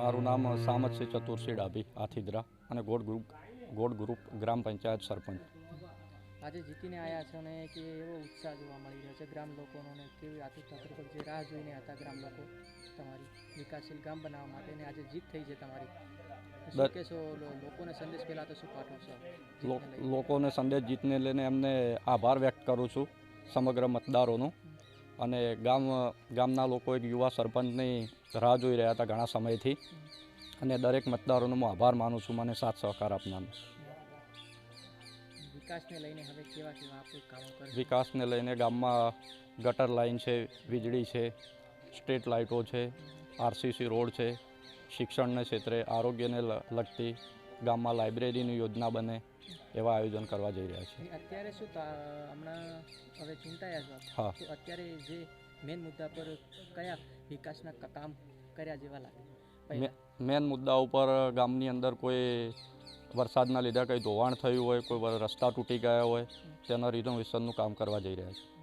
મારું નામ સામતસિંહ ચતુરસિંહ ડાભી આથીદરા અને ગોડ ગ્રુપ ગોડ ગ્રુપ ગ્રામ પંચાયત સરપંચ. આજે જીતીને આવ્યા છે અને કે એવો ઉત્સાહ જોવા મળી રહ્યો છે. ગ્રામ લોકોનો ને કેવી આતુરતા પર જે રાહ જોઈને હતા ગ્રામ લોકો તમારી વિકાસશીલ ગામ બનાવવા માટે ને આજે જીત થઈ છે તમારી. કહેશો? લોકોને સંદેશ પહેલાં તો શું પાઠવશો? લોકોને સંદેશ જીતને લઈને એમને આભાર વ્યક્ત કરું છું સમગ્ર મતદારોનો. અને ગામ ગામના લોકો એક યુવા સરપંચની રાહ જોઈ રહ્યા હતા ઘણા સમયથી. અને દરેક મતદારોનો હું આભાર માનું છું મને સાથ સહકાર આપનારનો વિકાસને લઈને હવે કેવા કેવા આપણે કામો કરશો વિકાસને લઈને ગામમાં ગટર લાઇન છે વીજળી છે સ્ટ્રીટ લાઇટો છે આરસીસી રોડ છે શિક્ષણને ક્ષેત્રે આરોગ્યને લગતી ગામમાં લાઇબ્રેરીની યોજના બને એવા આયોજન કરવા જઈ રહ્યા છે. અત્યારે શું હમણાં ચૂંટાયા છો તો અત્યારે જે મેન મુદ્દા પર કયા વિકાસના કામ કર્યા જેવા લાગે? મેન મુદ્દા ઉપર ગામની અંદર કોઈ વરસાદના લીધે કંઈ ધોવાણ થયું હોય કોઈ રસ્તા તૂટી ગયા હોય તેના રિનોવેશનનું કામ કરવા જઈ રહ્યા છે.